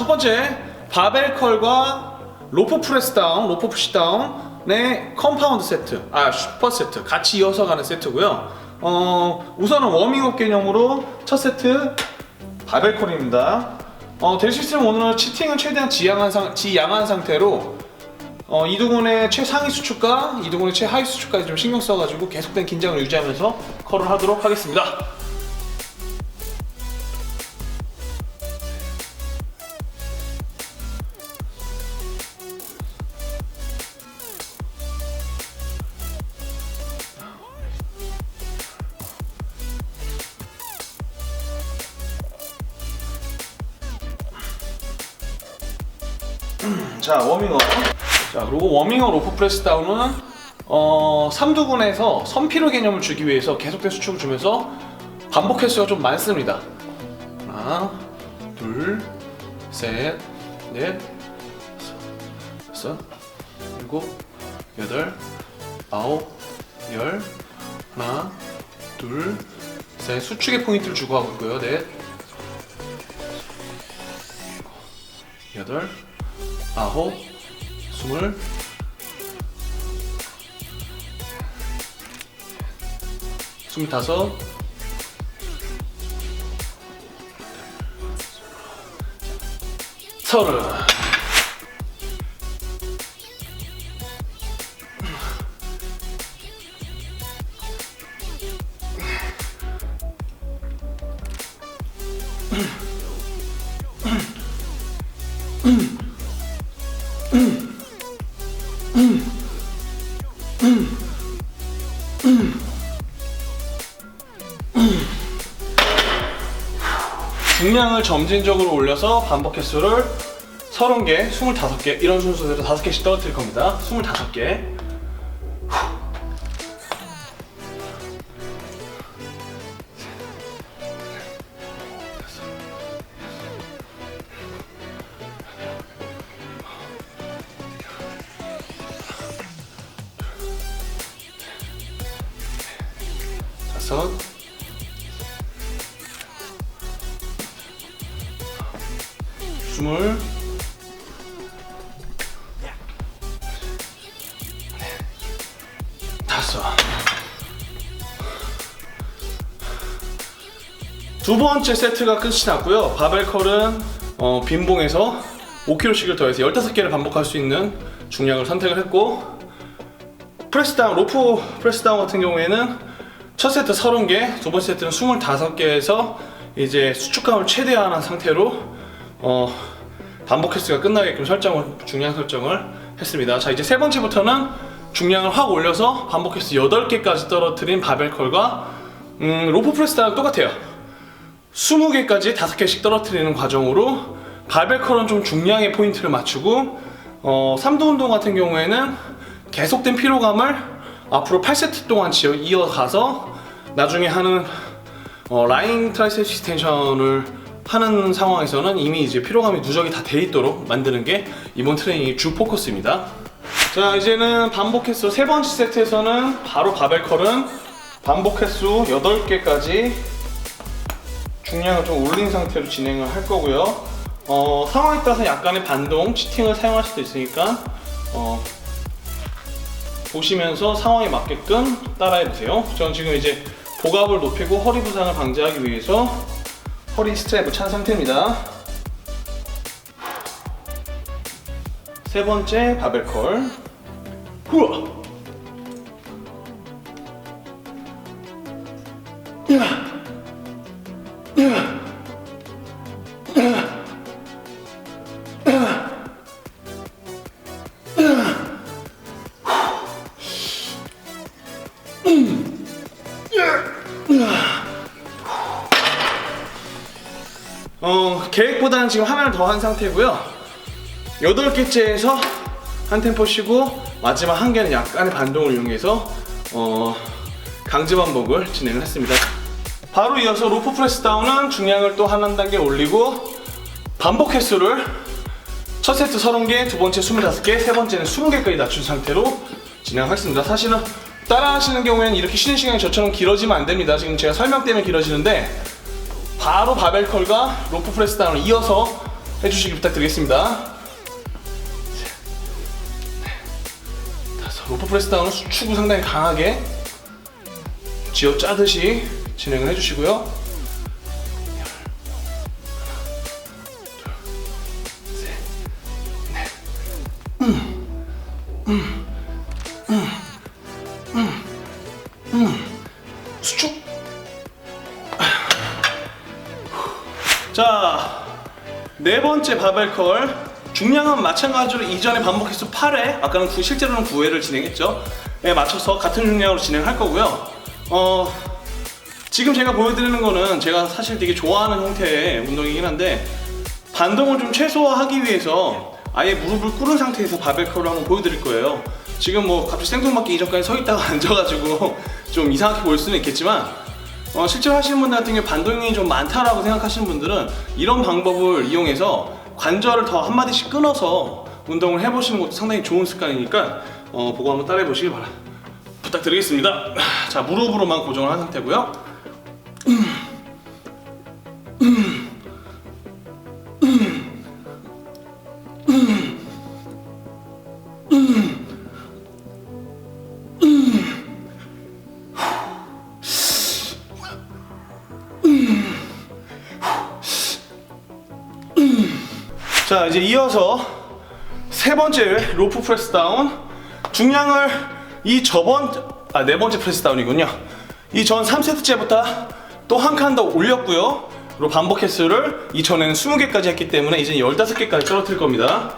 첫 번째 바벨컬과 로프 프레스 다운, 로프 푸시 다운의 컴파운드 세트, 아 슈퍼 세트 같이 이어서 가는 세트고요. 어, 우선은 워밍업 개념으로 첫 세트 바벨컬입니다. 어, 있으면 오늘은 치팅은 최대한 지양한, 상, 지양한 상태로 어, 이두근의 최상위 수축과 이두근의 최하위 수축까지 좀 신경 써가지고 계속된 긴장을 유지하면서 컬을 하도록 하겠습니다. 자 워밍업. 자 그리고 워밍업 로프 프레스 다운은 어 3두근에서 선피로 개념을 주기 위해서 계속된 수축을 주면서 반복 횟수가 좀 많습니다. 하나 둘셋넷 다섯 일곱 여덟 아홉 열. 하나 둘셋. 수축의 포인트를 주고 하고 있고요. 넷 여덟 아홉, 스물, 스물다섯, 서른. 점진적으로 올려서 반복 횟수를 30개, 25개 이런 순서대로 5개씩 떨어뜨릴 겁니다. 25개. 두 번째 세트가 끝이 났고요 바벨컬은 어, 빈봉에서 5kg씩을 더해서 15개를 반복할 수 있는 중량을 선택을 했고 프레스다운, 로프 프레스다운 같은 경우에는 첫 세트 30개, 두 번째 세트는 25개에서 이제 수축감을 최대화한 상태로 어, 반복 횟수가 끝나게끔 설정을 중량 설정을 했습니다. 자 이제 세 번째부터는 중량을 확 올려서 반복 횟수 8개까지 떨어뜨린 바벨컬과 음, 로프 프레스랑 똑같아요. 20개까지 5개씩 떨어뜨리는 과정으로 바벨컬은 좀 중량의 포인트를 맞추고 어, 3두 운동 같은 경우에는 계속된 피로감을 앞으로 8세트 동안 이어가서 나중에 하는 어, 라인 트라이셉 시스텐션을 하는 상황에서는 이미 이제 피로감이 누적이 다 돼 있도록 만드는 게 이번 트레이닝의 주 포커스입니다. 자 이제는 반복 횟수 세 번째 세트에서는 바로 바벨컬은 반복 횟수 8개까지 중량을 좀 올린 상태로 진행을 할 거고요. 어, 상황에 따라서 약간의 반동, 치팅을 사용할 수도 있으니까 어, 보시면서 상황에 맞게끔 따라해 보세요. 저는 지금 이제 복압을 높이고 허리 부상을 방지하기 위해서 허리 스트랩을 찬 상태입니다. 세 번째 바벨컬. 후아. 야. 야. 계획보다는 지금 하나를 더 한 상태고요. 여덟 개째에서 한 템포 쉬고 마지막 한 개는 약간의 반동을 이용해서 어, 강제 반복을 진행을 했습니다. 바로 이어서 로프 프레스 다운은 중량을 또 한 단계 올리고 반복 횟수를 첫 세트 30개, 두 번째 25개, 세 번째는 20개까지 낮춘 상태로 진행하겠습니다. 사실은 따라 하시는 경우에는 이렇게 쉬는 시간이 저처럼 길어지면 안 됩니다. 지금 제가 설명 때문에 길어지는데 바로 바벨컬과 로프 프레스 다운을 이어서 해주시기 부탁드리겠습니다. 다섯. 로프 프레스 다운은 수축을 상당히 강하게 쥐어 짜듯이 진행을 해주시고요. 바벨 컬. 중량은 마찬가지로 이전에 반복 횟수 8회, 아까는 구, 실제로는 9회를 진행했죠. 에 맞춰서 같은 중량으로 진행할 거고요. 어, 지금 제가 보여드리는 거는 제가 사실 되게 좋아하는 형태의 운동이긴 한데 반동을 좀 최소화하기 위해서 아예 무릎을 꿇은 상태에서 바벨 컬을 한번 보여드릴 거예요. 지금 뭐 갑자기 생뚱맞게 이전까지 서 있다가 앉아가지고 좀 이상하게 보일 수는 있겠지만 어, 실제로 하시는 분들 같은 경우 반동이 좀 많다라고 생각하시는 분들은 이런 방법을 이용해서 관절을 더 한 마디씩 끊어서 운동을 해보시는 것도 상당히 좋은 습관이니까 어, 보고 한번 따라해 보시길 바라 부탁드리겠습니다. 자 무릎으로만 고정을 한 상태고요. 자 이제 이어서 세 번째 로프 프레스 다운. 중량을 이 저번 아 네 번째 프레스 다운이군요. 이 전 3세트째부터 또 한 칸 더 올렸고요. 그리고 반복 횟수를 이전에는 20개까지 했기 때문에 이제 15개까지 떨어뜨릴 겁니다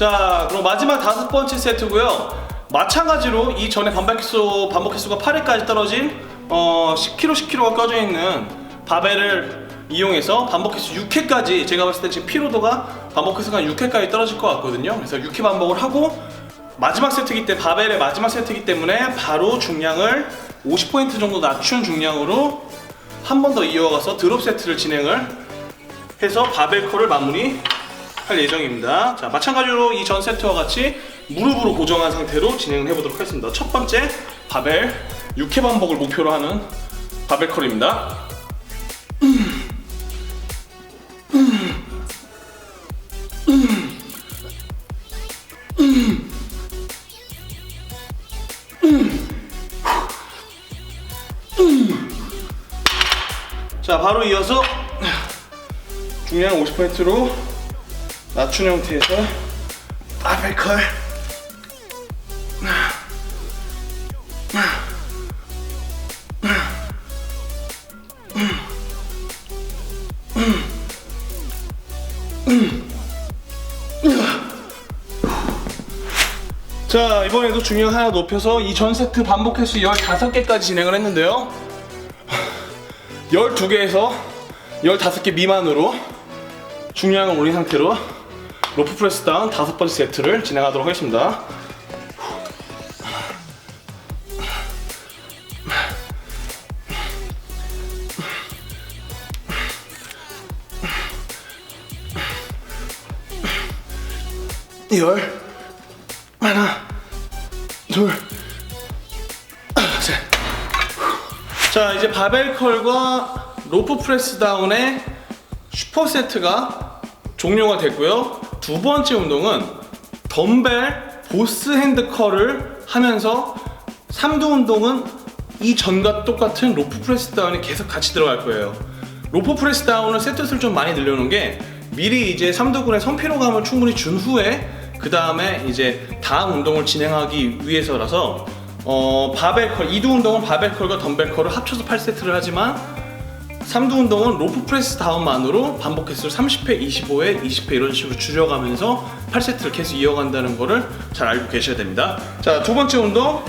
자, 그럼 마지막 다섯 번째 세트고요. 마찬가지로 이 전에 반복 횟수 반복 횟수가 8회까지 떨어진 어, 10kg 10kg가 껴져 있는 바벨을 이용해서 반복 횟수 6회까지 제가 봤을 때 지금 피로도가 반복 횟수가 한 6회까지 떨어질 것 같거든요. 그래서 6회 반복을 하고 마지막 세트이기 때문에 바벨의 마지막 세트이기 때문에 바로 중량을 50포인트 정도 낮춘 중량으로 한 번 더 이어가서 드롭 세트를 진행을 해서 바벨 컬을 마무리 할 예정입니다. 자, 마찬가지로 이 전 세트와 같이 무릎으로 고정한 상태로 진행을 해보도록 하겠습니다. 첫 번째 바벨 6회 반복을 목표로 하는 바벨 컬입니다. 자, 바로 이어서 중량 50%로 낮춘 형태에서 바벨 컬. 자 이번에도 중량 하나 높여서 이 전 세트 반복 횟수 15개까지 진행을 했는데요. 12개에서 15개 미만으로 중량을 올린 상태로 로프 프레스 다운 다섯 번째 세트를 진행하도록 하겠습니다. 열 하나 둘 셋. 자 이제 바벨 컬과 로프 프레스 다운의 슈퍼 세트가 종료가 됐고요. 두 번째 운동은 덤벨 보스 핸드 컬을 하면서 3두 운동은 이 전과 똑같은 로프 프레스 다운이 계속 같이 들어갈 거예요. 로프 프레스 다운은 세트 수를 좀 많이 늘려놓은 게 미리 이제 3두근의 성피로감을 충분히 준 후에 그 다음에 이제 다음 운동을 진행하기 위해서라서 어, 바벨 컬, 2두 운동은 바벨 컬과 덤벨 컬을 합쳐서 8세트를 하지만 3두 운동은 로프 프레스 다운만으로 반복 횟수를 30회, 25회, 20회 이런 식으로 줄여가면서 8세트를 계속 이어간다는 거를 잘 알고 계셔야 됩니다. 자, 두 번째 운동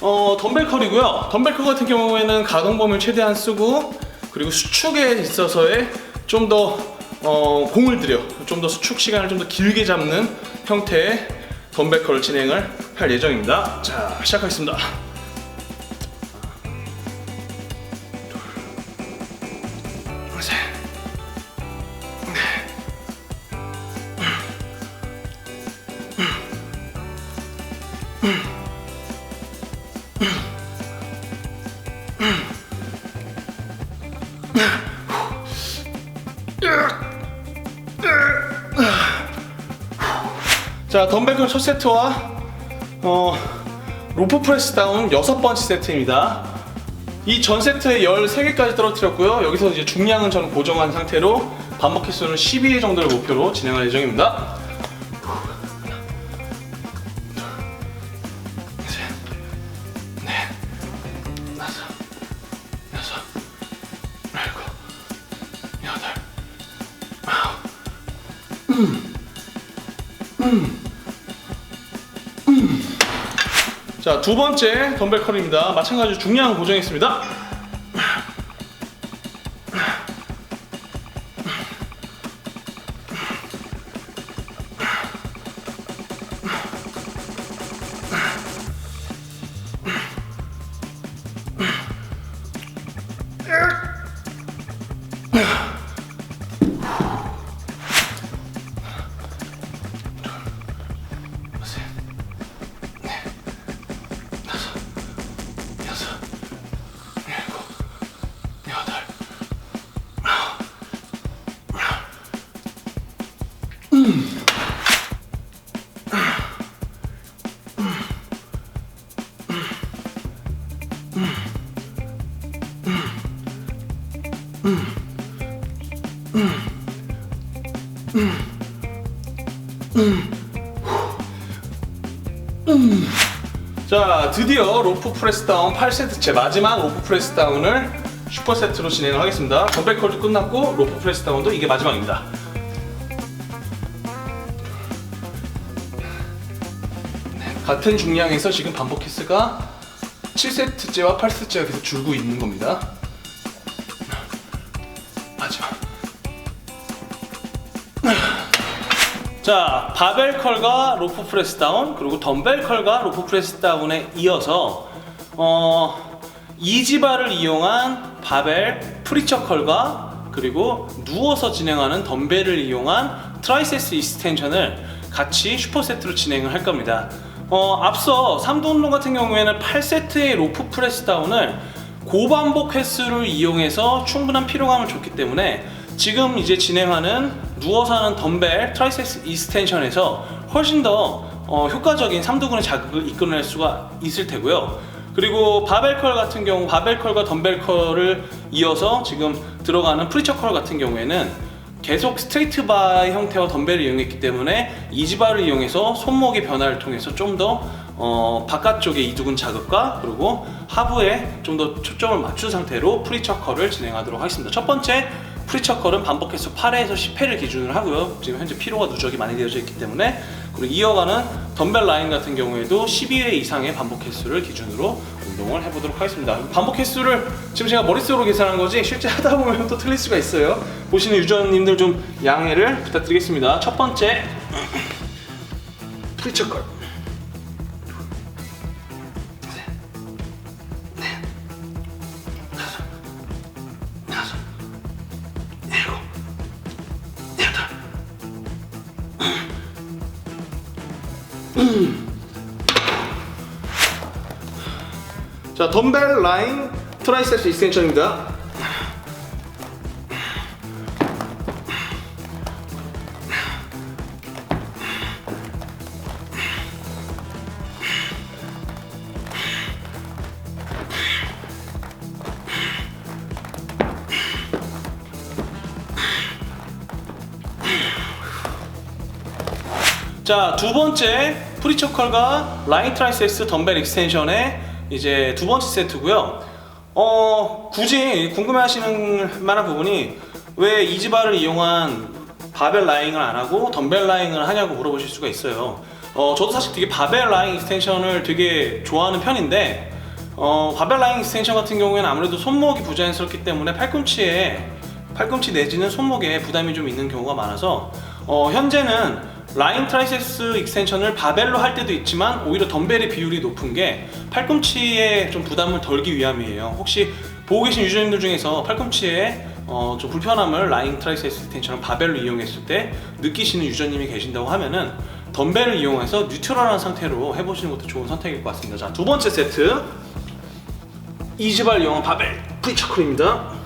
어, 덤벨 컬이고요. 덤벨 컬 같은 경우에는 가동 범위를 최대한 쓰고 그리고 수축에 있어서의 좀더 어, 공을 들여 좀 더 수축 시간을 좀 더 길게 잡는 형태의 덤벨 컬을 진행을 할 예정입니다. 자, 시작하겠습니다. 자, 덤벨클 첫 세트와 어, 로프 프레스 다운 여섯 번째 세트입니다. 이 전 세트에 13개까지 떨어뜨렸고요. 여기서 이제 중량은 저는 고정한 상태로 반복 횟수는 12회 정도를 목표로 진행할 예정입니다. 자, 두 번째 덤벨 컬입니다. 마찬가지로 중량 고정했습니다. 자 드디어 로프 프레스 다운 8세트째 마지막 로프 프레스 다운을 슈퍼 세트로 진행을 하겠습니다. 덤벨 컬도 끝났고 로프 프레스 다운도 이게 마지막입니다 같은 중량에서 지금 반복 횟수가 7세트째와 8세트째가 계속 줄고 있는 겁니다 자, 바벨 컬과 로프 프레스 다운 그리고 덤벨 컬과 로프 프레스 다운에 이어서 어 이지바를 이용한 바벨 프리처 컬과 그리고 누워서 진행하는 덤벨을 이용한 트라이세스 이스텐션을 같이 슈퍼 세트로 진행을 할 겁니다. 어, 앞서 삼두 운동 같은 경우에는 8세트의 로프 프레스 다운을 고반복 횟수를 이용해서 충분한 피로감을 줬기 때문에 지금 이제 진행하는 누워서 하는 덤벨 트라이세스 이스텐션에서 훨씬 더 어, 효과적인 삼두근의 자극을 이끌어낼 수가 있을 테고요. 그리고 바벨컬 같은 경우 바벨컬과 덤벨컬을 이어서 지금 들어가는 프리처컬 같은 경우에는 계속 스트레이트 바의 형태와 덤벨을 이용했기 때문에 이지바를 이용해서 손목의 변화를 통해서 좀더 어, 바깥쪽의 이두근 자극과 그리고 하부에 좀 더 초점을 맞춘 상태로 프리처컬을 진행하도록 하겠습니다. 첫 번째 프리처컬은 반복 횟수 8회에서 10회를 기준으로 하고요. 지금 현재 피로가 누적이 많이 되어져 있기 때문에 그리고 이어가는 덤벨 라인 같은 경우에도 12회 이상의 반복 횟수를 기준으로 운동을 해보도록 하겠습니다. 반복 횟수를 지금 제가 머릿속으로 계산한 거지 실제 하다 보면 또 틀릴 수가 있어요. 보시는 유저님들 좀 양해를 부탁드리겠습니다. 첫 번째 프리처컬 다 자 덤벨 라인 트라이셉스 익스텐션입니다. 자, 두 번째 프리처컬과 라인 트라이섹스 덤벨 익스텐션의 이제 두 번째 세트고요. 어, 굳이 궁금해 하시는 만한 부분이 왜 이지바를 이용한 바벨 라잉을 안 하고 덤벨 라잉을 하냐고 물어보실 수가 있어요. 어, 저도 사실 되게 바벨 라잉 익스텐션을 되게 좋아하는 편인데 어, 바벨 라잉 익스텐션 같은 경우에는 아무래도 손목이 부자연스럽기 때문에 팔꿈치에 팔꿈치 내지는 손목에 부담이 좀 있는 경우가 많아서 어, 현재는 라인 트라이세스 익스텐션을 바벨로 할 때도 있지만 오히려 덤벨의 비율이 높은 게 팔꿈치에 좀 부담을 덜기 위함이에요. 혹시 보고 계신 유저님들 중에서 팔꿈치에 어, 좀 불편함을 라인 트라이세스 익스텐션을 바벨로 이용했을 때 느끼시는 유저님이 계신다고 하면은 덤벨을 이용해서 뉴트럴한 상태로 해보시는 것도 좋은 선택일 것 같습니다. 자, 두 번째 세트. 이지발 영어 바벨 프리처클입니다.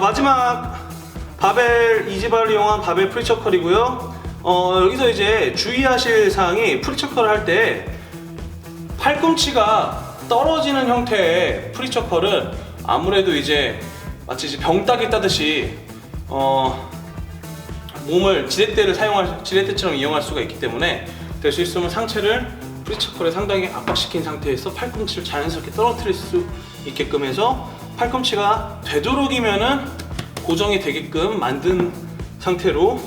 마지막 바벨 이지발을 이용한 바벨 프리처컬이고요. 어, 여기서 이제 주의하실 사항이 프리처컬을 할 때 팔꿈치가 떨어지는 형태의 프리처컬은 아무래도 이제 마치 병따기 따듯이 어, 몸을 지렛대를 사용할 지렛대처럼 이용할 수가 있기 때문에 될 수 있으면 상체를 프리처컬에 상당히 압박시킨 상태에서 팔꿈치를 자연스럽게 떨어뜨릴 수 있게끔 해서 팔꿈치가 되도록이면은 고정이 되게끔 만든 상태로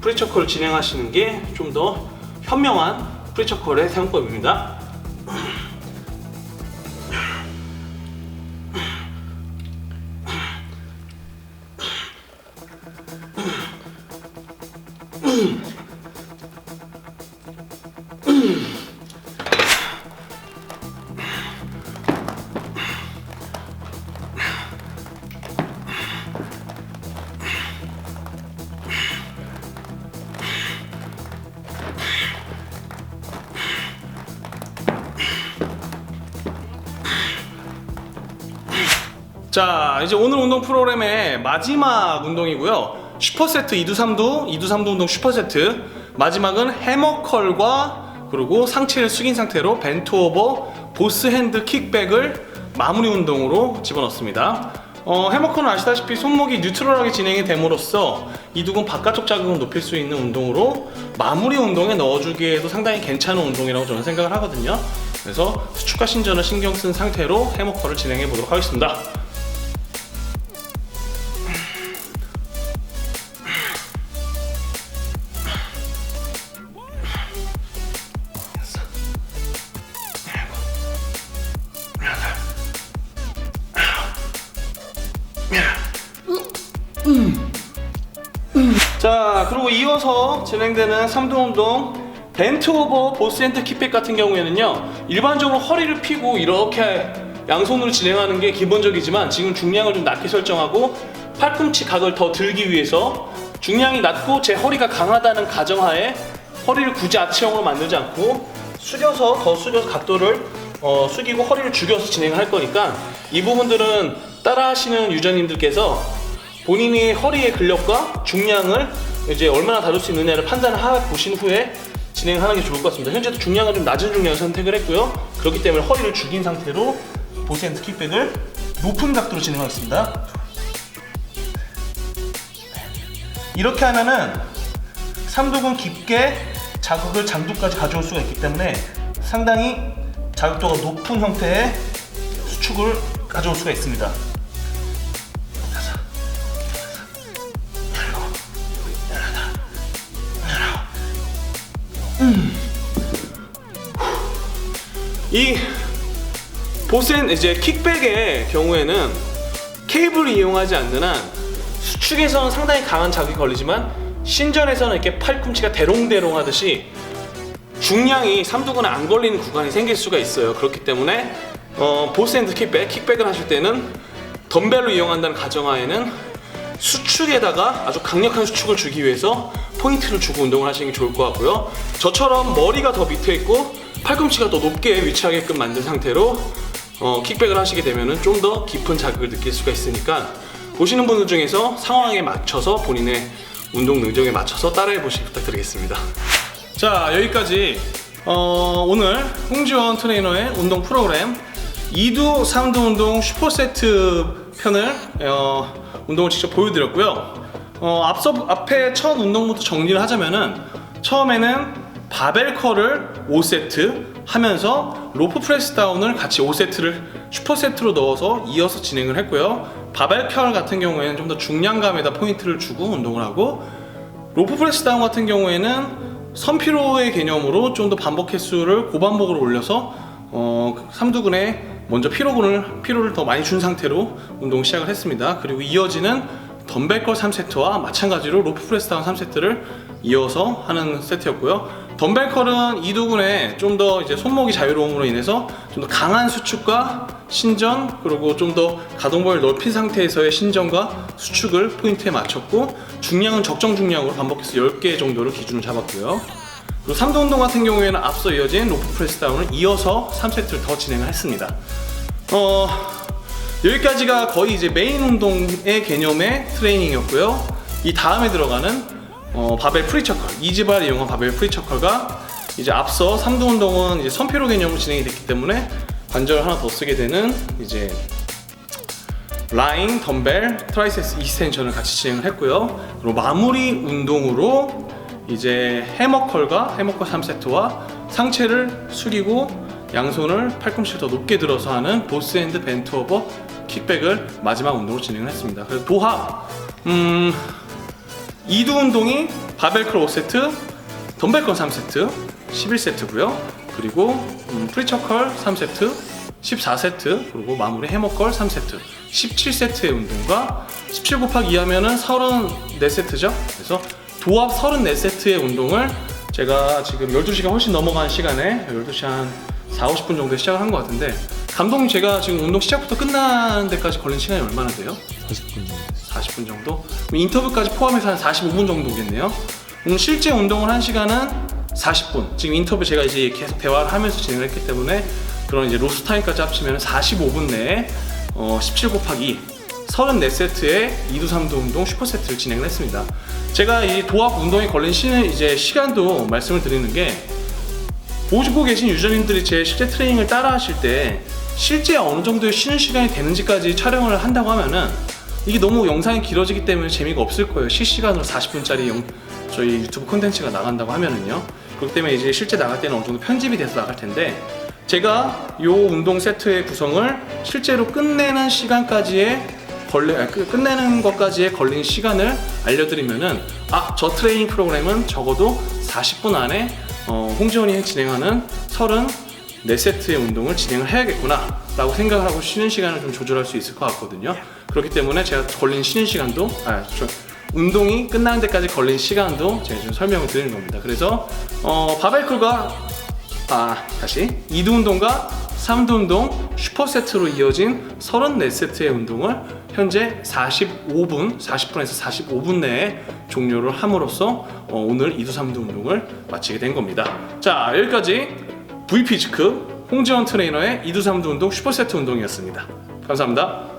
프리처컬을 진행하시는 게 좀 더 현명한 프리처컬의 사용법입니다. 자 이제 오늘 운동 프로그램의 마지막 운동이고요. 슈퍼세트 2두 3두 2두 3두 운동 슈퍼세트. 마지막은 해머컬과 그리고 상체를 숙인 상태로 벤트오버 보스 핸드 킥백을 마무리 운동으로 집어넣습니다. 어, 해머컬은 아시다시피 손목이 뉴트럴하게 진행이 됨으로써 이두근 바깥쪽 자극을 높일 수 있는 운동으로 마무리 운동에 넣어주기에도 상당히 괜찮은 운동이라고 저는 생각을 하거든요. 그래서 수축과 신전을 신경 쓴 상태로 해머컬을 진행해 보도록 하겠습니다 진행되는 3등 운동 벤트 오버 보스 핸드 킥백 같은 경우에는요 일반적으로 허리를 펴고 이렇게 양손으로 진행하는 게 기본적이지만 지금 중량을 좀 낮게 설정하고 팔꿈치 각을 더 들기 위해서 중량이 낮고 제 허리가 강하다는 가정하에 허리를 굳이 아치형으로 만들지 않고 숙여서 더 숙여서 각도를 어, 숙이고 허리를 죽여서 진행을 할 거니까 이 부분들은 따라 하시는 유저님들께서 본인이 허리의 근력과 중량을 이제 얼마나 다룰 수 있느냐를 판단을 하 보신 후에 진행하는 게 좋을 것 같습니다. 현재도 중량은 좀 낮은 중량을 선택을 했고요. 그렇기 때문에 허리를 죽인 상태로 보스핸드 킥백을 높은 각도로 진행하겠습니다. 이렇게 하면은 삼두근 깊게 자극을 장두까지 가져올 수가 있기 때문에 상당히 자극도가 높은 형태의 수축을 가져올 수가 있습니다. 이 보스앤 이제 킥백의 경우에는 케이블을 이용하지 않는 한 수축에서는 상당히 강한 자극이 걸리지만 신전에서는 이렇게 팔꿈치가 대롱대롱 하듯이 중량이 삼두근에 안 걸리는 구간이 생길 수가 있어요. 그렇기 때문에 어, 보스핸드 킥백, 킥백을 하실 때는 덤벨로 이용한다는 가정하에는 수축에다가 아주 강력한 수축을 주기 위해서 포인트를 주고 운동을 하시는 게 좋을 것 같고요. 저처럼 머리가 더 밑에 있고 팔꿈치가 더 높게 위치하게끔 만든 상태로 어, 킥백을 하시게 되면 좀 더 깊은 자극을 느낄 수가 있으니까 보시는 분들 중에서 상황에 맞춰서 본인의 운동 능력에 맞춰서 따라해 보시기 부탁드리겠습니다. 자 여기까지 어, 오늘 홍지원 트레이너의 운동 프로그램 2두 3두 운동 슈퍼세트 편을 어, 운동을 직접 보여드렸고요. 어, 앞서 앞에 첫 운동부터 정리를 하자면은 처음에는 바벨 컬을 5세트 하면서 로프 프레스 다운을 같이 5세트를 슈퍼세트로 넣어서 이어서 진행을 했고요. 바벨 컬 같은 경우에는 좀 더 중량감에다 포인트를 주고 운동을 하고 로프 프레스 다운 같은 경우에는 선피로의 개념으로 좀 더 반복 횟수를 고반복으로 올려서 어, 삼두근에 먼저 피로근을 피로를 더 많이 준 상태로 운동 시작을 했습니다. 그리고 이어지는 덤벨걸 3세트와 마찬가지로 로프 프레스 다운 3세트를 이어서 하는 세트였고요. 덤벨컬은 이두근에 좀 더 이제 손목이 자유로움으로 인해서 좀 더 강한 수축과 신전 그리고 좀 더 가동범위를 넓힌 상태에서의 신전과 수축을 포인트에 맞췄고 중량은 적정 중량으로 반복해서 10개 정도를 기준으로 잡았고요. 그리고 3두 운동 같은 경우에는 앞서 이어진 로프 프레스 다운을 이어서 3세트를 더 진행을 했습니다. 어, 여기까지가 거의 이제 메인 운동의 개념의 트레이닝이었고요. 이 다음에 들어가는 어, 바벨 프리처컬, 이지발 이용한 바벨 프리처컬가 이제 앞서 3두 운동은 이제 선피로 개념으로 진행이 됐기 때문에 관절을 하나 더 쓰게 되는 이제 라인, 덤벨, 트라이세스 이스텐션을 같이 진행을 했고요. 그리고 마무리 운동으로 이제 해머컬과 해머컬 3세트와 상체를 숙이고 양손을 팔꿈치를 더 높게 들어서 하는 보스 핸드 벤트 오버 킥백을 마지막 운동으로 진행을 했습니다. 그래서 도합 음 2두 운동이 바벨컬 5세트, 덤벨컬 3세트, 11세트고요. 그리고 음, 프리처컬 3세트, 14세트, 그리고 마무리 해머컬 3세트, 17세트의 운동과 17 곱하기 2 하면은 34세트죠. 그래서 도합 34세트의 운동을 제가 지금 12시간 훨씬 넘어간 시간에 12시 한 4, 50분 정도에 시작을 한 것 같은데 감독님 제가 지금 운동 시작부터 끝나는 데까지 걸린 시간이 얼마나 돼요? 40분 정도. 40분 정도? 인터뷰까지 포함해서 한 45분 정도겠네요. 음, 실제 운동을 한 시간은 40분. 지금 인터뷰 제가 이제 계속 대화를 하면서 진행을 했기 때문에 그런 이제 로스 타임까지 합치면 45분 내에 어, 17 곱하기 34세트의 2두 3두 운동 슈퍼세트를 진행을 했습니다. 제가 이 도합 운동에 걸린 시는 이제 시간도 말씀을 드리는 게 보시고 계신 유저님들이 제 실제 트레이닝을 따라 하실 때 실제 어느 정도의 쉬는 시간이 되는지까지 촬영을 한다고 하면은 이게 너무 영상이 길어지기 때문에 재미가 없을 거예요. 실시간으로 40분짜리 영, 저희 유튜브 콘텐츠가 나간다고 하면은요. 그렇기 때문에 이제 실제 나갈 때는 어느 정도 편집이 돼서 나갈 텐데 제가 요 운동 세트의 구성을 실제로 끝내는 시간까지의 걸리, 아, 끝- 끝내는 것까지의 걸린 시간을 알려드리면은 아 저 트레이닝 프로그램은 적어도 40분 안에 어, 홍지원이 진행하는 34세트의 운동을 진행을 해야겠구나 라고 생각을 하고 쉬는 시간을 좀 조절할 수 있을 것 같거든요 그렇기 때문에 제가 걸린 쉬는 시간도 아, 저, 운동이 끝나는 데까지 걸린 시간도 제가 좀 설명을 드리는 겁니다 그래서 어, 바벨쿨과 아 다시 2두 운동과 3두 운동 슈퍼세트로 이어진 34세트의 운동을 현재 45분, 40분에서 45분 내에 종료를 함으로써 어, 오늘 2두 3두 운동을 마치게 된 겁니다. 자 여기까지 VP즈크 홍지원 트레이너의 2두 3두 운동 슈퍼세트 운동이었습니다. 감사합니다.